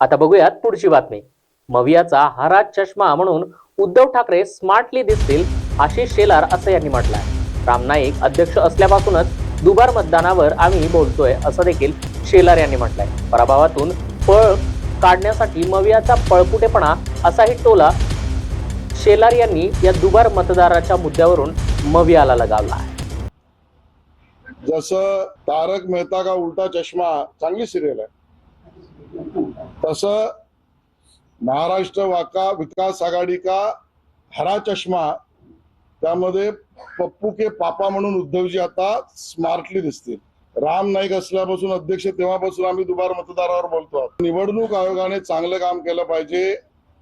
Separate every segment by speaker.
Speaker 1: आता बघूयात पुढची बातमी. मवियाचा हरा चष्मा म्हणून उद्धव ठाकरे स्मार्टली दिसतील आशिष शेलार असं यांनी म्हटलंय. राम नाईक अध्यक्ष असल्यापासूनच दुबार मतदानावर आम्ही बोलतोय असं देखील शेलार यांनी म्हटलंय. पराभवातून पळ काढण्यासाठी मवियाचा पळपुटेपणा असाही टोला शेलार यांनी या दुबार मतदाराच्या मुद्द्यावरून मवियाला लगावला आहे
Speaker 2: जसं तारक मेहता का उलटा चष्मा चांगली सिरियल आहे. तसं महाराष्ट्र वाका विकास आघाडी का हरा चष्मा त्यामध्ये पप्पू के पापा म्हणून उद्धवजी आता स्मार्टली दिसतील. राम नाईक असल्यापासून अध्यक्ष तेव्हापासून आम्ही दुबार मतदारावर बोलतो आहोत. निवडणूक आयोगाने चांगलं काम केलं पाहिजे.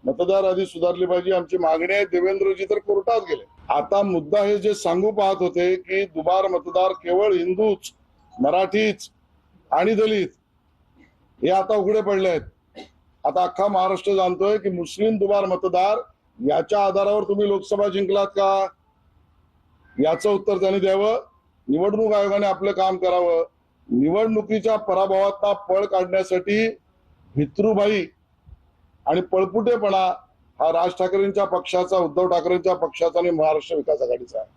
Speaker 2: मतदार आधी सुधारली पाहिजे. आमची मागणी आहे देवेंद्रजी तर कोर्टात गेले. आता मुद्दा हे जे सांगू पाहत होते की दुबार मतदार केवळ हिंदूच मराठीच आणि दलित हे आता उघडे पडले आहेत. आता अख्खा महाराष्ट्र जाणतोय की मुस्लिम दुबार मतदार याच्या आधारावर तुम्ही लोकसभा जिंकलात का? याचं उत्तर त्यांनी द्यावं. निवडणूक आयोगाने आपलं काम करावं. निवडणुकीच्या पराभवाचा पळ काढण्यासाठी भित्रुभाई आणि पळपुटेपणा हा राज ठाकरेंच्या पक्षाचा उद्धव ठाकरेंच्या पक्षाचा आणि महाराष्ट्र विकास आघाडीचा आहे.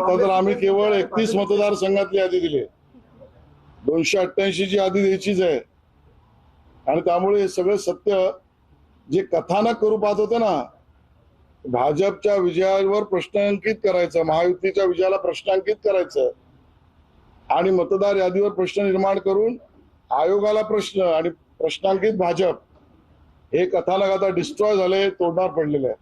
Speaker 2: आता तर आम्ही केवळ एकतीस मतदारसंघातली यादी दिली दोनशे अठ्ठ्याऐंशी ची यादी द्यायचीच आहे आणि त्यामुळे हे सगळं सत्य जे कथानक करू होतं ना भाजपच्या विजयावर प्रश्नांकित करायचं महायुतीच्या विजयाला प्रश्नांकित करायचं आणि मतदार यादीवर प्रश्न निर्माण करून आयोगाला प्रश्न आणि प्रश्नांकित भाजप हे कथानक आता डिस्ट्रॉय झाले तोडणार पडलेले आहे.